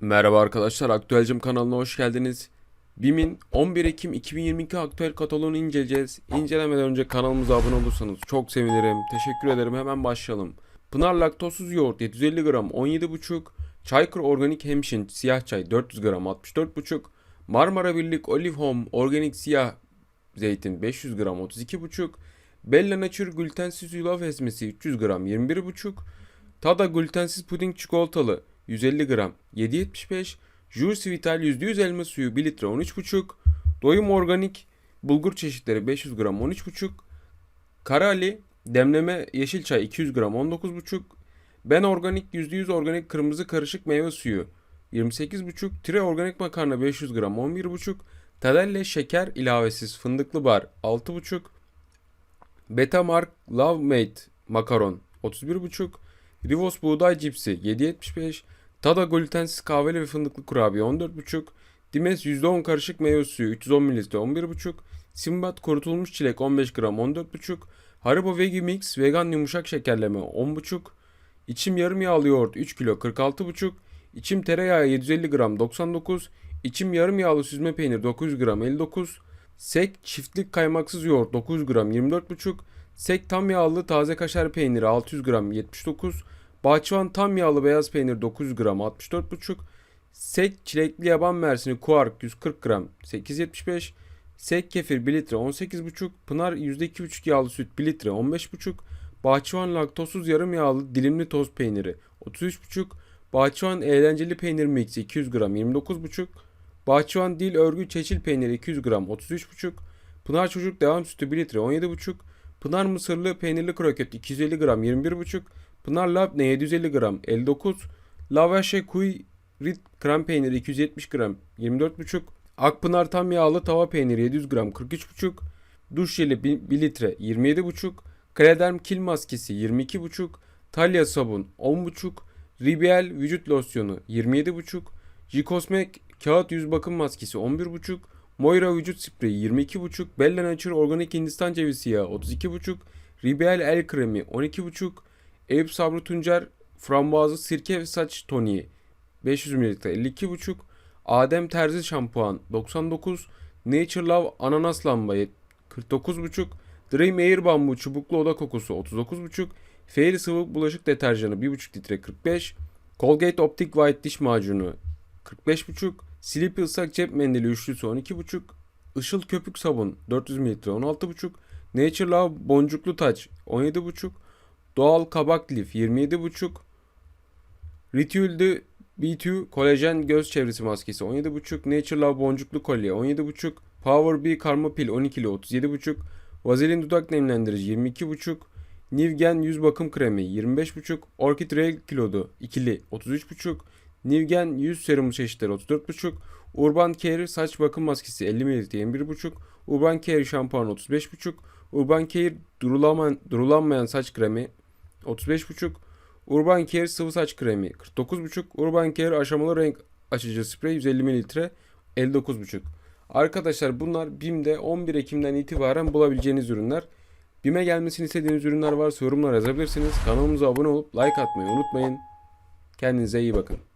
Merhaba arkadaşlar, Aktüelcim kanalına hoş geldiniz. BİM'in 11 Ekim 2022 aktüel kataloğunu inceleyeceğiz. İncelemeden önce kanalımıza abone olursanız çok sevinirim. Teşekkür ederim. Hemen başlayalım. Pınar laktozsuz yoğurt 750 gram 17,5. Çaykur organik hemşin siyah çay 400 gram 64,5. Marmara Birlik Olive Home organik siyah zeytin 500 gram 32,5. Bella Nature glutensiz yulaf ezmesi 300 gram 21,5. Tada glutensiz puding çikolatalı 150 gram 7.75 Juice Vital %100 elma suyu 1 litre 13.5 Doyum organik bulgur çeşitleri 500 gram 13.5 Karali demleme yeşil çay 200 gram 19.5 Ben organik %100 organik kırmızı karışık meyve suyu 28.5 Tire organik makarna 500 gram 11.5 Tadelle şeker ilavesiz fındıklı bar 6.5 Betamark Love Mate makaron 31.5 Rivos buğday cipsi 7.75 Tada glutensiz kahveli ve fındıklı kurabiye 14.5 Dimes %10 karışık meyve suyu 310 ml 11.5 Simbat kurutulmuş çilek 15 gram 14.5 Haribo Vegi Mix vegan yumuşak şekerleme 10.5 İçim yarım yağlı yoğurt 3 kilo 46.5 İçim tereyağı 750 gram 99 İçim yarım yağlı süzme peynir 900 gram 59 Sek çiftlik kaymaksız yoğurt 900 gram 24.5 Sek tam yağlı taze kaşar peyniri 600 gram 79 Bahçıvan tam yağlı beyaz peynir 900 gram 64,5. Sek çilekli yaban mersini kuark 140 gram 8,75. Sek kefir 1 litre 18,5. Pınar %2,5 yağlı süt 1 litre 15,5. Bahçıvan laktozsuz yarım yağlı dilimli toz peyniri 33,5. Bahçıvan eğlenceli peynir mix 200 gram 29,5. Bahçıvan dil örgü çeçil peyniri 200 gram 33,5. Pınar çocuk devam sütü 1 litre 17,5. Pınar mısırlı peynirli kroket 250 gram 21,5. Pınar Labne 750 gram 59. Lavaşe Kuy Rit krem peyniri 270 gram 24,5. Akpınar tam yağlı tava peyniri 700 gram 43,5. Duş jeli 1 litre 27,5. Krederm kil maskesi 22,5. Talya sabun 10,5. Ribiel vücut losyonu 27,5. Jikosmek kağıt yüz bakım maskesi 11,5. Moira vücut spreyi 22,5. Bella Nature organik hindistan cevizi yağı 32,5. Ribiel el kremi 12,5. Eyüp Sabri Tuncer frambuazlı sirke ve saç toniği 500 ml 52,5 Adem Terzi şampuan 99 Nature Love ananas lamba 49,5 Dream Air bambu çubuklu oda kokusu 39,5 Fairy sıvı bulaşık deterjanı 1,5 litre 45 Colgate Optic White diş macunu 45,5 Sleepy ıslak cep mendili üçlüsü 12,5 Işıl köpük sabun 400 ml 16,5 Nature Love boncuklu taç 17,5 Doğal kabak lif 27,5 Ritüldü B2 kolajen göz çevresi maskesi 17,5 Nature Love boncuklu kolye 17,5 Power B karma pil 12'li 37,5 Vazelin dudak nemlendirici 22,5 Nivgen yüz bakım kremi 25,5 Orchid Rail kilodu ikili 33,5 Nivgen yüz serumu çeşitleri 34,5 Urban Care saç bakım maskesi 50 ml 21,5 Urban Care şampuan 35,5 Urban Care durulamayan, durulanmayan saç kremi 35,5 Urban Care sıvı saç kremi 49,5 Urban Care aşamalı renk açıcı sprey 150 ml 59,5 Arkadaşlar bunlar BİM'de 11 Ekim'den itibaren bulabileceğiniz ürünler. BİM'e gelmesini istediğiniz ürünler varsa yorumlara yazabilirsiniz. Kanalımıza abone olup like atmayı unutmayın. Kendinize iyi bakın.